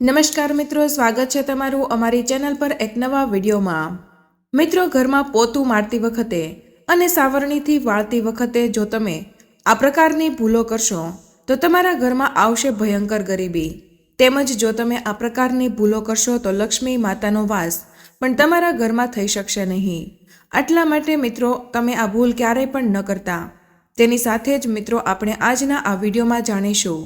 નમસ્કાર મિત્રો, સ્વાગત છે તમારું અમારી ચેનલ પર એક નવા વિડીયોમાં. મિત્રો, ઘરમાં પોતું મારતી વખતે અને સાવરણીથી વાળતી વખતે જો તમે આ પ્રકારની ભૂલો કરશો, તો તમારા ઘરમાં આવશે ભયંકર ગરીબી. તેમજ જો તમે આ પ્રકારની ભૂલો કરશો, તો લક્ષ્મી માતાનો વાસ પણ તમારા ઘરમાં થઈ શકશે નહીં. આટલા માટે મિત્રો, તમે આ ભૂલ ક્યારેય પણ ન કરતા. તેની સાથે જ મિત્રો, આપણે આજના આ વિડીયોમાં જાણીશું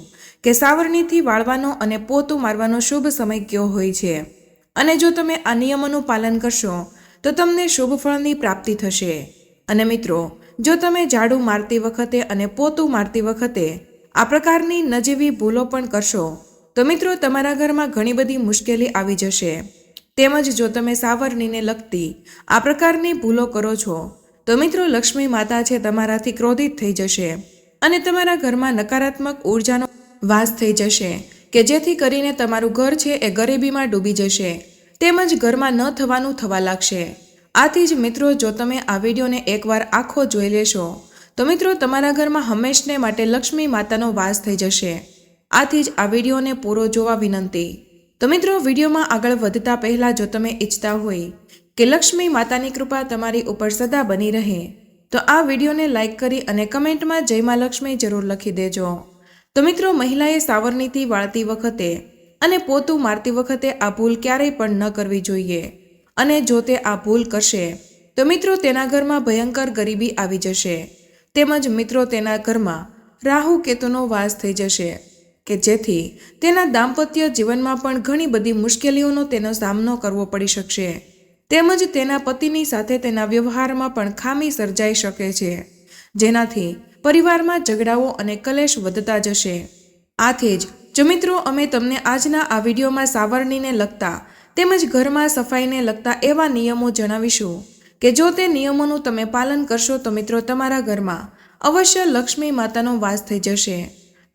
કે સાવરણીથી વાળવાનો અને પોતું મારવાનો શુભ સમય કયો હોય છે? અને જો તમે આ નિયમોનું પાલન કરશો, તો તમને શુભ ફળની પ્રાપ્તિ થશે. અને મિત્રો, જો તમે ઝાડુ મારતી વખતે અને પોતું મારતી વખતે આ પ્રકારની નજીવી ભૂલો પણ કરશો, તો મિત્રો તમારા ઘરમાં ઘણી બધી મુશ્કેલી આવી જશે. તેમજ જો તમે સાવરણીને લગતી આ પ્રકારની ભૂલો કરો છો, તો મિત્રો લક્ષ્મી માતા છે તમારાથી ક્રોધિત થઈ જશે અને તમારા ઘરમાં નકારાત્મક ઉર્જાનો વાસ થઈ જશે, કે જેથી કરીને તમારું ઘર છે એ ગરીબીમાં ડૂબી જશે, તેમજ ઘરમાં ન થવાનું થવા લાગશે. આથી જ મિત્રો, જો તમે આ વિડીયોને એકવાર આખો જોઈ લેશો, તો મિત્રો, તમારા ઘરમાં હંમેશને માટે લક્ષ્મી માતાનો વાસ થઈ જશે. આથી જ આ વિડીયોને પૂરો જોવા વિનંતી. તો મિત્રો, વિડીયોમાં આગળ વધતા પહેલાં જો તમે ઈચ્છતા હોય કે લક્ષ્મી માતાની કૃપા તમારી ઉપર સદા બની રહે, તો આ વિડીયોને લાઈક કરી અને કમેન્ટમાં જય મા લક્ષ્મી જરૂર લખી દેજો. તો મિત્રો, મહિલાએ સાવરણીથી વાળતી વખતે અને પોતું મારતી વખતે આ ભૂલ ક્યારેય પણ ન કરવી જોઈએ. અને જો તે આ ભૂલ કરશે, તો મિત્રો તેના ઘરમાં ભયંકર ગરીબી આવી જશે. તેમજ મિત્રો તેના ઘરમાં રાહુ કેતુનો વાસ થઈ જશે, કે જેથી તેના દાંપત્ય જીવનમાં પણ ઘણી બધી મુશ્કેલીઓનો તેનો સામનો કરવો પડી શકશે. તેમજ તેના પતિની સાથે તેના વ્યવહારમાં પણ ખામી સર્જાઈ શકે છે. જેનાથી પરિવારમાં ઝઘડાઓ અને કલેશ વધતા જશે. આથી જ, જો મિત્રો, અમે તમને આજના આ વિડીયોમાં સાવરણીને લગતા તેમજ ઘરમાં સફાઈને લગતા એવા નિયમો જણાવીશું કે જો તે નિયમોનું તમે પાલન કરશો તો મિત્રો તમારા ઘરમાં અવશ્ય લક્ષ્મી માતાનો વાસ થઈ જશે.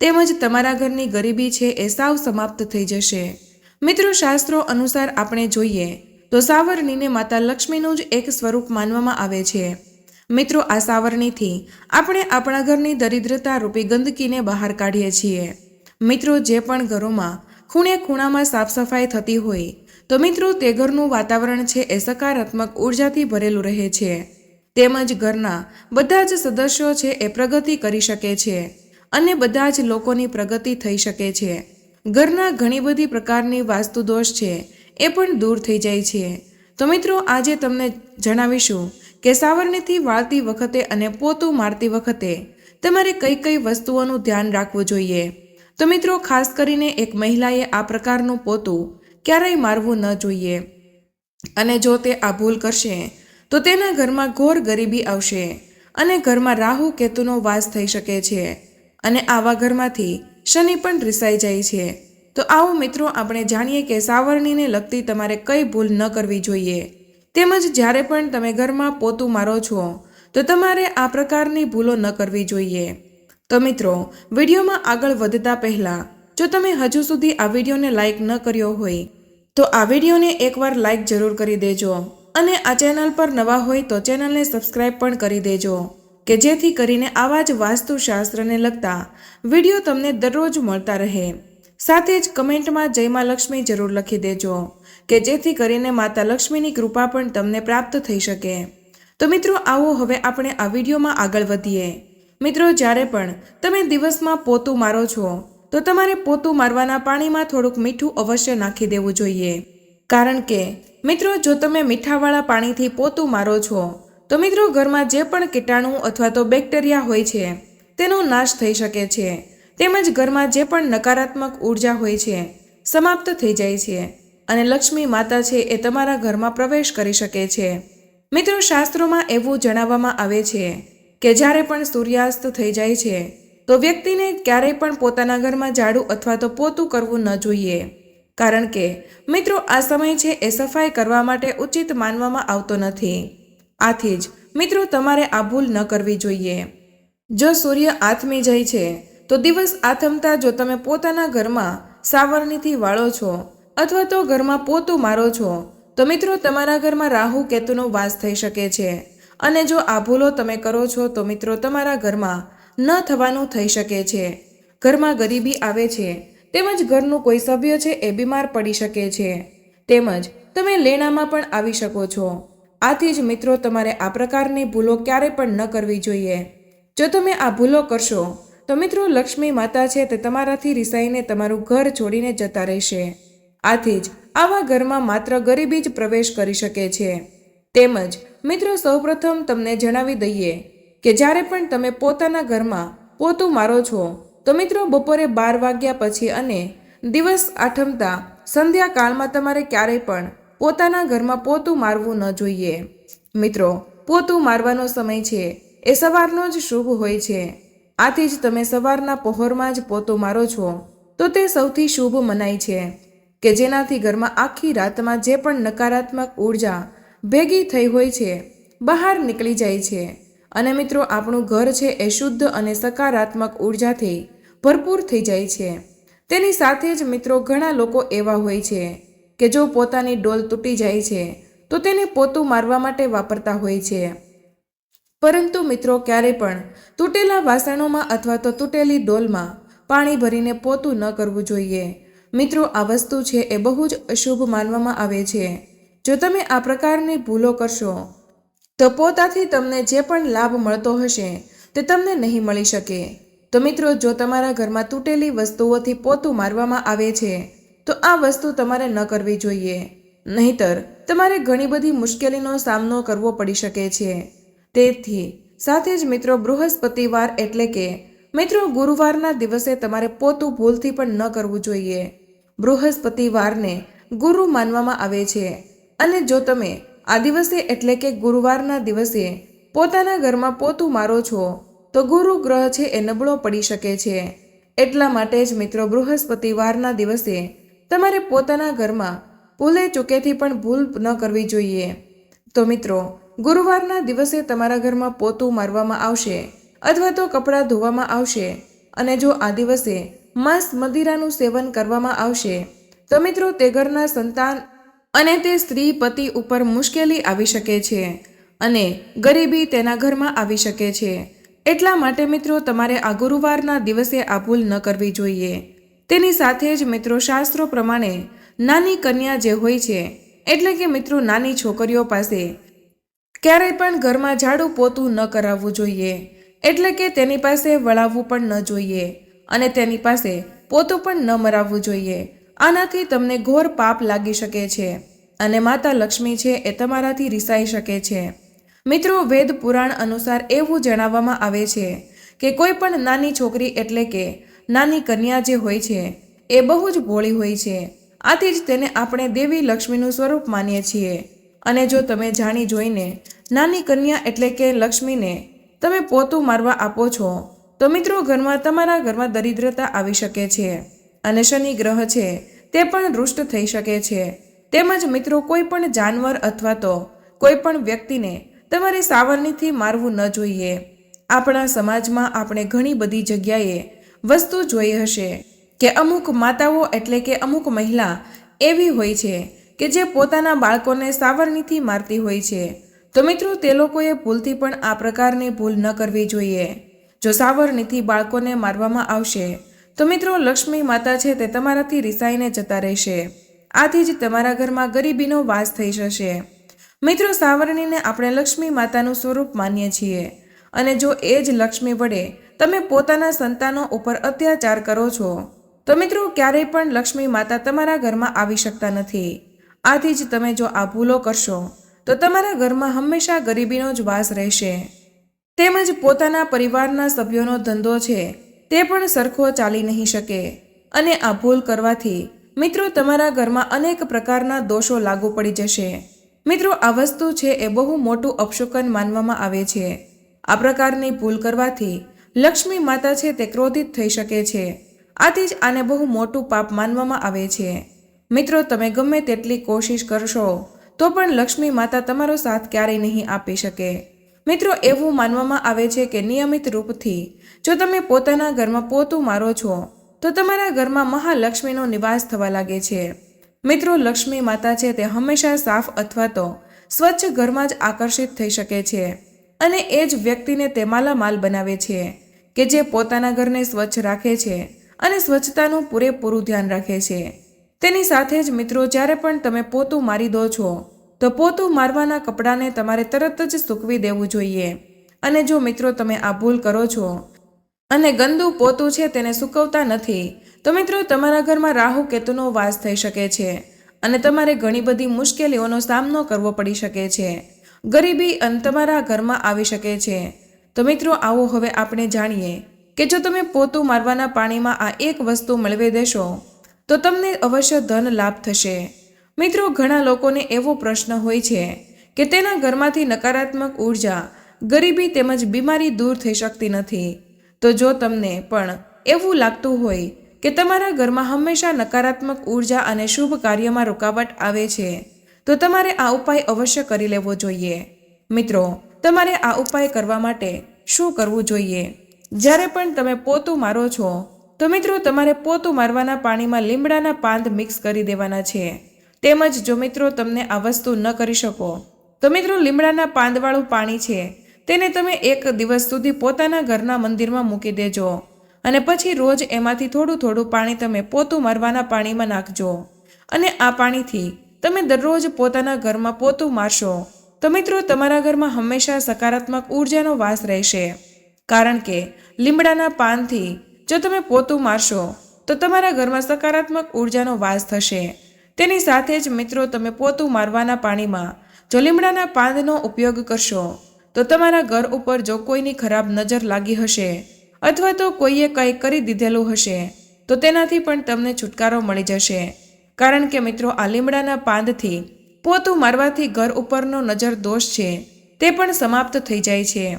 તેમજ તમારા ઘરની ગરીબી છે એ સાવ સમાપ્ત થઈ જશે. મિત્રો, શાસ્ત્રો અનુસાર આપણે જોઈએ તો સાવરણીને માતા લક્ષ્મીનું જ એક સ્વરૂપ માનવામાં આવે છે. મિત્રો, આ સાવરણીથી આપણે આપણા ઘરની દરિદ્રતા રૂપી ગંદકીને બહાર કાઢીએ છીએ. મિત્રો, જે પણ ઘરોમાં ખૂણે ખૂણામાં સાફ સફાઈ થતી હોય, તો મિત્રો, તે ઘરનું વાતાવરણ છે એ સકારાત્મક ઉર્જાથી ભરેલું રહે છે. તેમજ ઘરના બધા જ સદસ્યો છે એ પ્રગતિ કરી શકે છે અને બધા જ લોકોની પ્રગતિ થઈ શકે છે. ઘરના ઘણી બધી પ્રકારની વાસ્તુ દોષ છે એ પણ દૂર થઈ જાય છે. તો મિત્રો, આજે તમને જણાવીશું કે સાવરણીથી વાળતી વખતે અને પોતું મારતી વખતે તમારે કઈ કઈ વસ્તુઓનું ધ્યાન રાખવું જોઈએ? તો મિત્રો, ખાસ કરીને એક મહિલાએ આ પ્રકારનું પોતું ક્યારેય મારવું ન જોઈએ. અને જો તે આ ભૂલ કરશે, તો તેના ઘરમાં ઘોર ગરીબી આવશે અને ઘરમાં રાહુ કેતુનો વાસ થઈ શકે છે અને આવા ઘરમાંથી શનિ પણ રિસાઈ જાય છે. તો આવો મિત્રો, આપણે જાણીએ કે સાવરણીને લગતી તમારે કઈ ભૂલ ન કરવી જોઈએ. તેમજ જ્યારે પણ તમે ઘરમાં પોતું મારો છો, તો તમારે આ પ્રકારની ભૂલો ન કરવી જોઈએ. તો મિત્રો, વિડીયોમાં આગળ વધતા પહેલાં, જો તમે હજુ સુધી આ વિડીયોને લાઇક ન કર્યો હોય, તો આ વિડીયોને એકવાર લાઇક જરૂર કરી દેજો અને આ ચેનલ પર નવા હોય તો ચેનલને સબસ્ક્રાઈબ પણ કરી દેજો, કે જેથી કરીને આવા જ વાસ્તુશાસ્ત્રને લગતા વીડિયો તમને દરરોજ મળતા રહે. સાથે જ કમેન્ટમાં જયમાં લક્ષ્મી જરૂર લખી દેજો, કે જેથી કરીને માતા લક્ષ્મીની કૃપા પણ તમને પ્રાપ્ત થઈ શકે. તો મિત્રો, આવો હવે આપણે આ વિડીયોમાં આગળ વધીએ. મિત્રો, જ્યારે પણ તમે દિવસમાં પોતું મારો છો, તો તમારે પોતું મારવાના પાણીમાં થોડુંક મીઠું અવશ્ય નાખી દેવું જોઈએ. કારણ કે, મિત્રો, જો તમે મીઠાવાળા પાણીથી પોતું મારો છો, તો મિત્રો, ઘરમાં જે પણ કીટાણુ અથવા તો બેક્ટેરિયા હોય છે, તેનો નાશ થઈ શકે છે. તેમજ ઘરમાં જે પણ નકારાત્મક ઊર્જા હોય છે, સમાપ્ત થઈ જાય છે અને લક્ષ્મી માતા છે એ તમારા ઘરમાં પ્રવેશ કરી શકે છે. મિત્રો, શાસ્ત્રોમાં એવું જણાવવામાં આવે છે કે જ્યારે પણ સૂર્યાસ્ત થઈ જાય છે, તો વ્યક્તિને ક્યારેય પણ પોતાના ઘરમાં ઝાડુ અથવા તો પોતું કરવું ન જોઈએ. કારણ કે, મિત્રો, આ સમય છે એ સફાઈ કરવા માટે ઉચિત માનવામાં આવતો નથી. આથી જ, મિત્રો, તમારે આ ભૂલ ન કરવી જોઈએ. જો સૂર્ય આથમી જાય છે તો દિવસ આથમતા જો તમે પોતાના ઘરમાં સાવરણીથી વાળો છો અથવા તો ઘરમાં પોતું મારો છો, તો મિત્રો તમારા ઘરમાં રાહુ કેતુનો વાસ થઈ શકે છે. અને જો આ ભૂલો તમે કરો છો, તો મિત્રો તમારા ઘરમાં ન થવાનું થઈ શકે છે. ઘરમાં ગરીબી આવે છે. તેમજ ઘરનું કોઈ સભ્ય છે એ બીમાર પડી શકે છે. તેમજ તમે લેણામાં પણ આવી શકો છો. આથી જ મિત્રો તમારે આ પ્રકારની ભૂલો ક્યારે પણ ન કરવી જોઈએ. જો તમે આ ભૂલો કરશો તો મિત્રો, લક્ષ્મી માતા છે તે તમારાથી રિસાઈને તમારું ઘર છોડીને જતા રહેશે. આથી જ આવા ઘરમાં માત્ર ગરીબી જ પ્રવેશ કરી શકે છે. તેમજ, મિત્રો, સૌપ્રથમ તમને જણાવી દઈએ કે જ્યારે પણ તમે પોતાના ઘરમાં પોતું મારો છો, તો મિત્રો, બપોરે બાર વાગ્યા પછી અને દિવસ આઠમતા સંધ્યાકાળમાં તમારે ક્યારેય પણ પોતાના ઘરમાં પોતું મારવું ન જોઈએ. મિત્રો, પોતું મારવાનો સમય છે, એ સવારનો જ શુભ હોય છે. આથી જ તમે સવારના પહોરમાં જ પોતો મારો છો. તો તે સૌથી શુભ મનાય છે, કે જેનાથી ઘરમાં આખી રાતમાં જે પણ નકારાત્મક ઊર્જા ભેગી થઈ હોય છે, બહાર નીકળી જાય છે. અને મિત્રો, આપણું ઘર છે એ શુદ્ધ અને સકારાત્મક ઉર્જાથી ભરપૂર થઈ જાય છે. તેની સાથે જ મિત્રો, ઘણા લોકો એવા હોય છે, કે જો પોતાની ડોલ તૂટી જાય છે, તો તેને પોતું મારવા માટે વાપરતા હોય છે. પરંતુ મિત્રો ક્યારેય પણ તૂટેલા વાસણોમાં અથવા તો તૂટેલી ડોલમાં પાણી ભરીને પોતું ન કરવું જોઈએ. મિત્રો, આ વસ્તુ છે એ બહુ જ અશુભ માનવામાં આવે છે. જો તમે આ પ્રકારની ભૂલો કરશો, તો પોતાથી તમને જે પણ લાભ મળતો હશે તે તમને નહીં મળી શકે. તો મિત્રો, જો તમારા ઘરમાં તૂટેલી વસ્તુઓથી પોતું મારવામાં આવે છે, તો આ વસ્તુ તમારે ન કરવી જોઈએ. નહીતર, તમારે ઘણી બધી મુશ્કેલીનો સામનો કરવો પડી શકે છે. તેથી સાથે જ મિત્રો બૃહસ્પતિવાર એટલે કે મિત્રો ગુરુવારના દિવસે તમારે પોતું ભૂલથી પણ ન કરવું જોઈએ. બૃહસ્પતિવારને ગુરુ માનવામાં આવે છે. અને જો તમે આ દિવસે એટલે કે ગુરુવારના દિવસે પોતાના ઘરમાં પોતું મારો છો, તો ગુરુ ગ્રહ છે એ નબળો પડી શકે છે. એટલા માટે જ મિત્રો બૃહસ્પતિવારના દિવસે તમારે પોતાના ઘરમાં ભૂલે ચૂકેથી પણ ભૂલ ન કરવી જોઈએ. તો મિત્રો ગુરુવારના દિવસે તમારા ઘરમાં પોતું મારવામાં આવશે અથવા તો કપડાં ધોવામાં આવશે. અને જો આ દિવસે માંસ મદિરાનું સેવન કરવામાં આવશે, તો મિત્રો તે ઘરના સંતાન અને તે સ્ત્રી પતિ ઉપર મુશ્કેલી આવી શકે છે અને ગરીબી તેના ઘરમાં આવી શકે છે. એટલા માટે મિત્રો તમારે આ ગુરુવારના દિવસે આ ભૂલ ન કરવી જોઈએ. તેની સાથે જ મિત્રો શાસ્ત્રો પ્રમાણે નાની કન્યા જે હોય છે, એટલે કે મિત્રો નાની છોકરીઓ પાસે ક્યારેય પણ ઘરમાં ઝાડુ પોતું ન કરાવવું જોઈએ. એટલે કે તેની પાસે વળાવવું પણ ન જોઈએ અને તેની પાસે પોતું પણ ન મરાવવું જોઈએ. આનાથી તમને ઘોર પાપ લાગી શકે છે અને માતા લક્ષ્મી છે એ તમારાથી રિસાઈ શકે છે. મિત્રો, વેદ પુરાણ અનુસાર એવું જણાવવામાં આવે છે કે કોઈ પણ નાની છોકરી એટલે કે નાની કન્યા જે હોય છે એ બહુ જ ભોળી હોય છે. આથી જ તેને આપણે દેવી લક્ષ્મીનું સ્વરૂપ માનીએ છીએ. અને જો તમે જાણી જોઈને, નાની કન્યા એટલે કે લક્ષ્મીને તમે પોતું મારવા આપો છો, તો મિત્રો ઘરમાં તમારા ઘરમાં દરિદ્રતા આવી શકે છે અને શનિ ગ્રહ છે તે પણ રુષ્ટ થઈ શકે છે. તેમજ મિત્રો કોઈ પણ જાનવર અથવા તો કોઈ પણ વ્યક્તિને તમારે સાવરણીથી મારવું ન જોઈએ. આપણા સમાજમાં આપણે ઘણી બધી જગ્યાએ વસ્તુ જોઈ હશે કે અમુક માતાઓ એટલે કે અમુક મહિલા એવી હોય છે કે જે પોતાના બાળકોને સાવરણીથી મારતી હોય છે. તો મિત્રો, તે લોકોએ ભૂલથી પણ આ પ્રકારની ભૂલ ન કરવી જોઈએ. જો સાવરણીથી બાળકોને મારવામાં આવશે, તો મિત્રો, લક્ષ્મી માતા છે તે તમારાથી રિસાઈને જતા રહેશે. આથી જ તમારા ઘરમાં ગરીબીનો વાસ થઈ જશે. મિત્રો, સાવરણીને આપણે લક્ષ્મી માતાનું સ્વરૂપ માનીએ છીએ. અને જો એ જ લક્ષ્મી વડે તમે પોતાના સંતાનો ઉપર અત્યાચાર કરો છો, તો મિત્રો, ક્યારેય પણ લક્ષ્મી માતા તમારા ઘરમાં આવી શકતા નથી. આથી જ તમે જો આ ભૂલો કરશો, તો તમારા ઘરમાં હંમેશા ગરીબીનો જ વાસ રહેશે. તેમજ પોતાના પરિવારના સભ્યોનો ધંધો છે, તે પણ સરખો ચાલી નહીં શકે. અને આ ભૂલ કરવાથી, મિત્રો, તમારા ઘરમાં અનેક પ્રકારના દોષો લાગુ પડી જશે. મિત્રો, આ વસ્તુ છે એ બહુ મોટું અપશુકન માનવામાં આવે છે. આ પ્રકારની ભૂલ કરવાથી, લક્ષ્મી માતા છે તે ક્રોધિત થઈ શકે છે. આથી જ આને બહુ મોટું પાપ માનવામાં આવે છે. મિત્રો, તમે ગમે તેટલી કોશિશ કરશો, તો પણ લક્ષ્મી માતા તમારો સાથ ક્યારેય નહીં આપી શકે. મિત્રો, એવું માનવામાં આવે છે કે નિયમિત રૂપથી, જો તમે પોતાના ઘરમાં પોતું મારો છો, તો તમારા ઘરમાં મહાલક્ષ્મીનો નિવાસ થવા લાગે છે. મિત્રો, લક્ષ્મી માતા છે તે હંમેશા સાફ અથવા તો સ્વચ્છ ઘરમાં જ આકર્ષિત થઈ શકે છે અને એ જ વ્યક્તિને તે માલામાલ બનાવે છે કે જે પોતાના ઘરને સ્વચ્છ રાખે છે અને સ્વચ્છતાનું પૂરેપૂરું ધ્યાન રાખે છે. તેની સાથે જ મિત્રો, જ્યારે પણ તમે પોતું મારી દો છો, તો પોતું મારવાના કપડાને તમારે તરત જ સૂકવી દેવું જોઈએ. અને જો મિત્રો, તમે આ ભૂલ કરો છો અને ગંદુ પોતું છે તેને સૂકવતા નથી, તો મિત્રો, તમારા ઘરમાં રાહુ કેતુનો વાસ થઈ શકે છે અને તમારે ઘણી બધી મુશ્કેલીઓનો સામનો કરવો પડી શકે છે. ગરીબી અને તમારા ઘરમાં આવી શકે છે. તો મિત્રો, આવો હવે આપણે જાણીએ કે જો તમે પોતું મારવાના પાણીમાં આ એક વસ્તુ મેળવી દેશો તો તમને અવશ્ય ધન લાભ થશે. મિત્રો, ઘણા લોકોને એવો પ્રશ્ન હોય છે કે તેના ઘરમાંથી નકારાત્મક ઊર્જા ગરીબી તેમજ બીમારી દૂર થઈ શકતી નથી. તો જો તમને પણ એવું લાગતું હોય કે તમારા ઘરમાં હંમેશા નકારાત્મક ઊર્જા અને શુભ કાર્યમાં રૂકાવટ આવે છે, તો તમારે આ ઉપાય અવશ્ય કરી લેવો જોઈએ. મિત્રો, તમારે આ ઉપાય કરવા માટે શું કરવું જોઈએ? જ્યારે પણ તમે પોતું મારો છો તો મિત્રો, તમારે પોતું મારવાના પાણીમાં લીમડાના પાંદ મિક્સ કરી દેવાના છે. તેમજ જો મિત્રો, તમને આ વસ્તુ ન કરી શકો, તો મિત્રો, લીમડાના પાંદવાળું પાણી છે. તેને તમે એક દિવસ સુધી પોતાના ઘરના મંદિરમાં મૂકી દેજો. અને પછી રોજ એમાંથી થોડું થોડું પાણી તમે પોતું મારવાના પાણીમાં નાખજો. અને આ પાણીથી તમે દરરોજ પોતાના ઘરમાં પોતું મારશો, તો મિત્રો, તમારા ઘરમાં હંમેશા સકારાત્મક ઉર્જાનો વાસ રહેશે. કારણ કે લીમડાના પાનથી જો તમે પોતું મારશો, તો તમારા ઘરમાં સકારાત્મક ઉર્જાનો વાસ થશે. તેની સાથે જ મિત્રો, તમે પોતું મારવાના પાણીમાં જો લીમડાના પાંદનો ઉપયોગ કરશો. તો તમારા ઘર ઉપર જો કોઈની ખરાબ નજર લાગી હશે, અથવા તો કોઈએ કંઈ કરી દીધેલું હશે, તો તેનાથી પણ તમને છુટકારો મળી જશે. કારણ કે મિત્રો, આ લીમડાના પાંદથી પોતું મારવાથી ઘર ઉપરનો નજર દોષ છે. તે પણ સમાપ્ત થઈ જાય છે.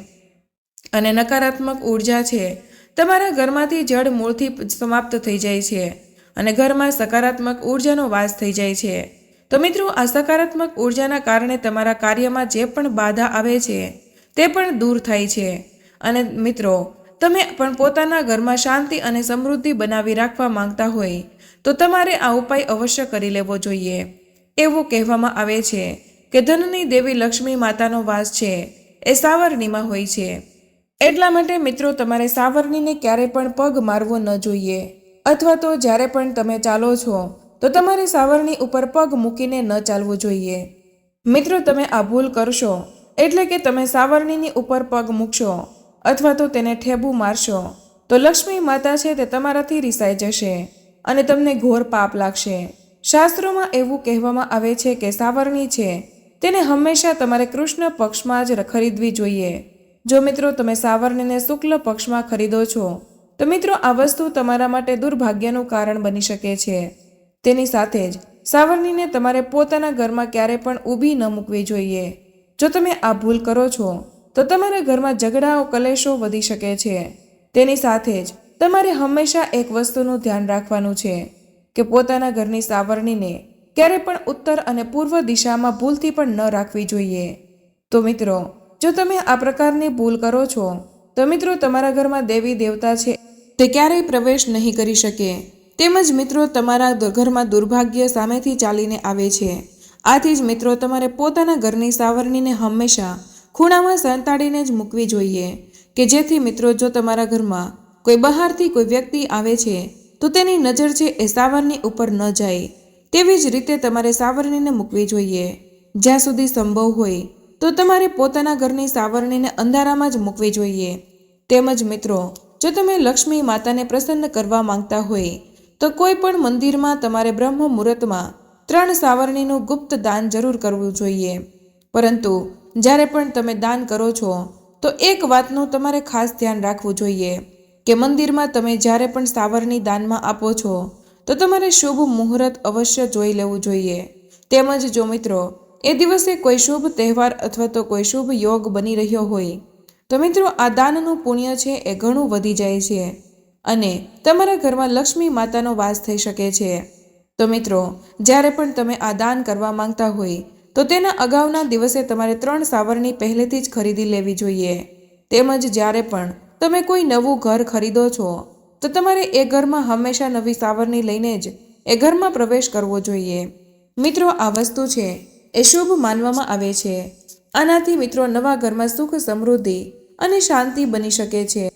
અને નકારાત્મક ઊર્જા છે તમારા ઘરમાંથી જડ મૂળથી સમાપ્ત થઈ જાય છે અને ઘરમાં સકારાત્મક ઉર્જાનો વાસ થઈ જાય છે. તો મિત્રો, આ સકારાત્મક ઉર્જાના કારણે તમારા કાર્યમાં જે પણ બાધા આવે છે, તે પણ દૂર થાય છે. અને મિત્રો, તમે પણ પોતાના ઘરમાં શાંતિ અને સમૃદ્ધિ બનાવી રાખવા માંગતા હોય, તો તમારે આ ઉપાય અવશ્ય કરી લેવો જોઈએ. એવું કહેવામાં આવે છે કે ધનની દેવી લક્ષ્મી માતાનો વાસ છે, એ સાવરણીમાં હોય છે. એટલા માટે મિત્રો તમારે સાવરણીને ક્યારે પણ પગ મારવો ન જોઈએ. અથવા તો જ્યારે પણ તમે ચાલો છો, તો તમારે સાવરણી ઉપર પગ મૂકીને ન ચાલવું જોઈએ. મિત્રો તમે આ ભૂલ કરશો, એટલે કે તમે સાવરણીની ઉપર પગ મૂકશો, અથવા તો તેને ઠેબુ મારશો, તો લક્ષ્મી માતા છે તે તમારાથી રિસાઈ જશે, અને તમને ઘોર પાપ લાગશે. શાસ્ત્રોમાં એવું કહેવામાં આવે છે કે સાવરણી છે, તેને હંમેશા તમારે કૃષ્ણ પક્ષમાં જ ખરીદવી જોઈએ. જો મિત્રો તમે સાવરણીને શુક્લ પક્ષમાં ખરીદો છો, તો મિત્રો આ વસ્તુ તમારા માટે દુર્ભાગ્યનું કારણ બની શકે છે. તેની સાથે જ સાવરણીને તમારે પોતાના ઘરમાં ક્યારે પણ ઊભી ન મૂકવી જોઈએ. જો તમે આ ભૂલ કરો છો, તો તમારા ઘરમાં ઝઘડાઓ, કલેશો વધી શકે છે. તેની સાથે જ તમારે હંમેશા એક વસ્તુનું ધ્યાન રાખવાનું છે, કે પોતાના ઘરની સાવરણીને ક્યારે પણ ઉત્તર અને પૂર્વ દિશામાં ભૂલથી પણ ન રાખવી જોઈએ. તો મિત્રો જો તમે આ પ્રકારની ભૂલ કરો છો, તો મિત્રો તમારા ઘરમાં દેવી દેવતા છે, તે ક્યારેય પ્રવેશ નહીં કરી શકે. તેમજ મિત્રો તમારા ઘરમાં દુર્ભાગ્ય સામેથી ચાલીને આવે છે. આથી જ મિત્રો તમારે પોતાના ઘરની સાવરણીને હંમેશા ખૂણામાં સંતાડીને જ મૂકવી જોઈએ, કે જેથી મિત્રો જો તમારા ઘરમાં કોઈ બહારથી કોઈ વ્યક્તિ આવે છે, તો તેની નજર છે એ સાવરણી ઉપર ન જાય. તેવી જ રીતે તમારે સાવરણીને મૂકવી જોઈએ. જ્યાં સુધી સંભવ હોય તો તમારે પોતાના ઘરની સાવરણીને અંધારામાં જ મૂકવી જોઈએ. તેમજ મિત્રો, જો તમે લક્ષ્મી માતાને પ્રસન્ન કરવા માંગતા હોય, તો કોઈ પણ મંદિરમાં તમારે બ્રહ્મ મુહૂર્તમાં ત્રણ સાવરણીનું ગુપ્ત દાન જરૂર કરવું જોઈએ. પરંતુ, જ્યારે પણ તમે દાન કરો છો, તો એક વાતનું તમારે ખાસ ધ્યાન રાખવું જોઈએ, કે મંદિરમાં તમે જ્યારે પણ સાવરણી દાનમાં આપો છો, તો તમારે શુભ મુહૂર્ત અવશ્ય જોઈ લેવું જોઈએ. તેમજ જો મિત્રો એ દિવસે કોઈ શુભ તહેવાર અથવા તો કોઈ શુભ યોગ બની રહ્યો હોય. તો મિત્રો, આ દાનનું પુણ્ય છે એ ઘણું વધી જાય છે અને તમારા ઘરમાં લક્ષ્મી માતાનો વાસ થઈ શકે છે. તો મિત્રો, જ્યારે પણ તમે આ દાન કરવા માંગતા હોય, તો તેના અગાઉના દિવસે તમારે ત્રણ સાવરની પહેલેથી જ ખરીદી લેવી જોઈએ. તેમજ જ્યારે પણ તમે કોઈ નવું ઘર ખરીદો છો, તો તમારે એ ઘરમાં હંમેશા નવી સાવરણી લઈને જ એ ઘરમાં પ્રવેશ કરવો જોઈએ. મિત્રો, આ વસ્તુ છે એ શુભ માનવામાં આવે છે. આનાથી મિત્રો નવા ઘરમાં સુખ, સમૃદ્ધિ અને શાંતિ બની શકે છે.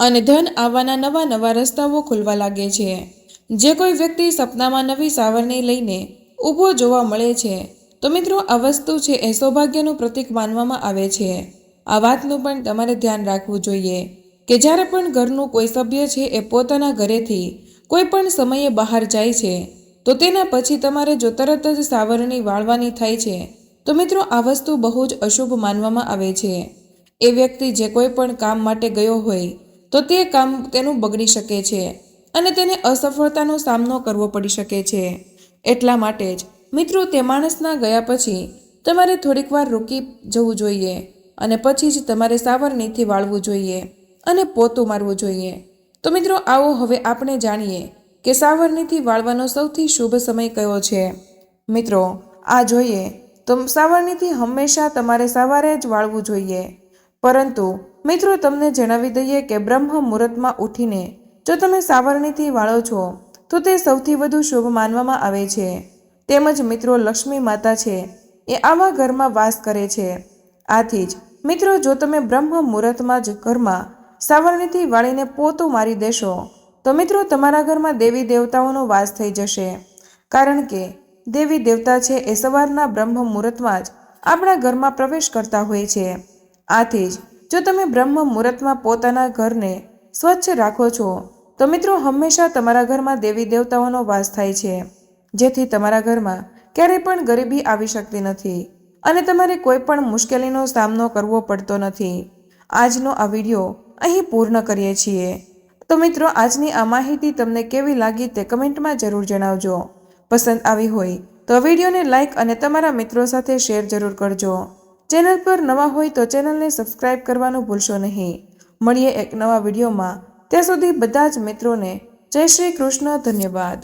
અને ધન આવવાના નવા નવા રસ્તાઓ ખુલવા લાગે છે. જે કોઈ વ્યક્તિ સપનામાં નવી સાવરણી લઈને ઊભો જોવા મળે છે, તો મિત્રો આ વસ્તુ છે એ સૌભાગ્યનું પ્રતીક માનવામાં આવે છે. આ વાતનું પણ તમારે ધ્યાન રાખવું જોઈએ કે જ્યારે પણ ઘરનું કોઈ સભ્ય છે એ પોતાના ઘરેથી કોઈ પણ સમયે બહાર જાય છે તો તેના પછી તમારે જો તરત જ સાવરણી વાળવાની થાય છે, તો મિત્રો આ વસ્તુ બહુ જ અશુભ માનવામાં આવે છે. એ વ્યક્તિ જે કોઈ પણ કામ માટે ગયો હોય, તો તે કામ તેનું બગડી શકે છે અને તેને અસફળતાનો સામનો કરવો પડી શકે છે. એટલા માટે જ, મિત્રો તે માણસના ગયા પછી તમારે થોડીક વાર રોકી જવું જોઈએ અને પછી જ તમારે સાવરણીથી વાળવું જોઈએ અને પોતું મારવું જોઈએ. તો મિત્રો આવો હવે આપણે જાણીએ કે સાવરણીથી વાળવાનો સૌથી શુભ સમય કયો છે? મિત્રો, આ જોઈએ તો સાવરણીથી હંમેશા તમારે સવારે જ વાળવું જોઈએ. પરંતુ, મિત્રો, તમને જણાવી દઈએ કે બ્રહ્મ મુહૂર્તમાં ઉઠીને જો તમે સાવરણીથી વાળો છો, તો તે સૌથી વધુ શુભ માનવામાં આવે છે. તેમજ મિત્રો, લક્ષ્મી માતા છે, એ આવા ઘરમાં વાસ કરે છે. આથી જ, મિત્રો, જો તમે બ્રહ્મ મુહૂર્તમાં જ ઘરમાં સાવરણીથી વાળીને પોતું મારી દેશો તો મિત્રો તમારા ઘરમાં દેવી દેવતાઓનો વાસ થઈ જશે. કારણ કે દેવી દેવતા છે એ સવારના બ્રહ્મ મુહૂર્તમાં જ આપણા ઘરમાં પ્રવેશ કરતા હોય છે. આથી જ જો તમે બ્રહ્મ મુહૂર્તમાં પોતાના ઘરને સ્વચ્છ રાખો છો, તો મિત્રો હંમેશા તમારા ઘરમાં દેવી દેવતાઓનો વાસ થાય છે. જેથી તમારા ઘરમાં ક્યારેય પણ ગરીબી આવી શકતી નથી અને તમારે કોઈ પણ મુશ્કેલીનો સામનો કરવો પડતો નથી. આજનો આ વીડિયો અહીં પૂર્ણ કરીએ છીએ. તો મિત્રો, આજની આ માહિતી તમને કેવી લાગી તે કમેન્ટમાં જરૂર જણાવજો. પસંદ આવી હોય તો વિડીયોને લાઇક અને તમારા મિત્રો સાથે શેર જરૂર કરજો. ચેનલ પર નવા હોય તો ચેનલને સબસ્ક્રાઇબ કરવાનું ભૂલશો નહીં. મળીએ એક નવા વિડીયોમાં. ત્યાં સુધી બધા જ મિત્રોને જય શ્રી કૃષ્ણ, ધન્યવાદ.